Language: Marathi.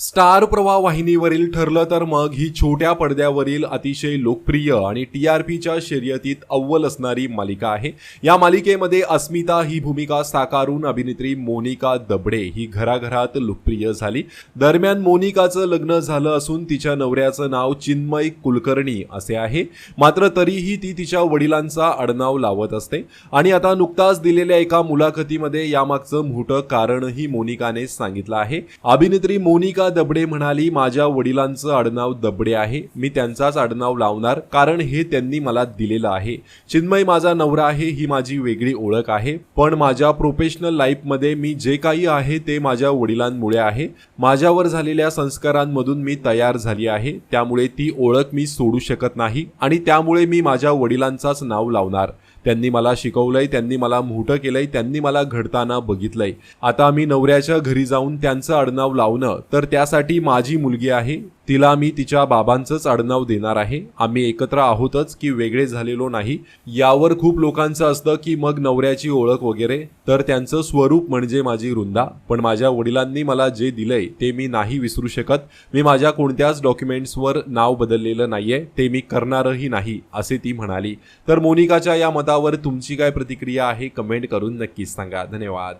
स्टार प्रवाह वाहिनीवरील ठरलं तर मग ही छोट्या पडद्यावरील अतिशय लोकप्रिय आणि टी आर पीच्या शर्यतीत अव्वल असणारी मालिका आहे. या मालिकेमध्ये अस्मिता ही भूमिका साकारून अभिनेत्री मोनिका दबडे ही घराघरात लोकप्रिय झाली. दरम्यान मोनिकाचं लग्न झालं असून तिच्या नवऱ्याचं नाव चिन्मय कुलकर्णी असे आहे. मात्र तरीही ती तिच्या वडिलांचा आडनाव लावत असते. आणि आता नुकताच दिलेल्या एका मुलाखतीमध्ये यामागचं मोठं कारणही मोनिकाने सांगितलं आहे. अभिनेत्री मोनिका दबडे म्हणाली माझ्या वडिलांचं आडनाव दबडे आहे. मी त्यांचाच आडनाव लावणार कारण हे त्यांनी मला दिलेलं आहे. चिन्मय माझा नवरा आहे ही माझी वेगळी ओळख आहे. पण माझ्या प्रोफेशनल लाईफमध्ये मी जे काही आहे ते माझ्या वडिलांमुळे आहे. माझ्यावर झालेल्या संस्कारांमधून मी तयार झाली आहे. त्यामुळे ती ओळख मी सोडू शकत नाही आणि त्यामुळे मी माझ्या वडिलांचाच नाव लावणार. त्यांनी मला शिकवलंय त्यांनी मला मोठं केलंय त्यांनी मला घडताना बघितलंय. आता मी नवऱ्याच्या घरी जाऊन त्यांचं आडनाव लावणं तर त्यासाठी माझी मुलगी आहे. तिला मी तिच्या बाबांचंच आडनाव देणार आहे. आम्ही एकत्र आहोतच की वेगळे झालेलो नाही. यावर खूप लोकांचं असतं की मग नवऱ्याची ओळख वगैरे. तर त्यांचं स्वरूप म्हणजे माझी वृंदा. पण माझ्या वडिलांनी मला जे दिलंय ते मी नाही विसरू शकत. मी माझ्या कोणत्याच डॉक्युमेंट्सवर नाव बदललेलं नाहीये. ते मी करणारही नाही असे ती म्हणाली. तर मोनिकाच्या या मतावर तुमची काय प्रतिक्रिया आहे कमेंट करून नक्कीच सांगा. धन्यवाद.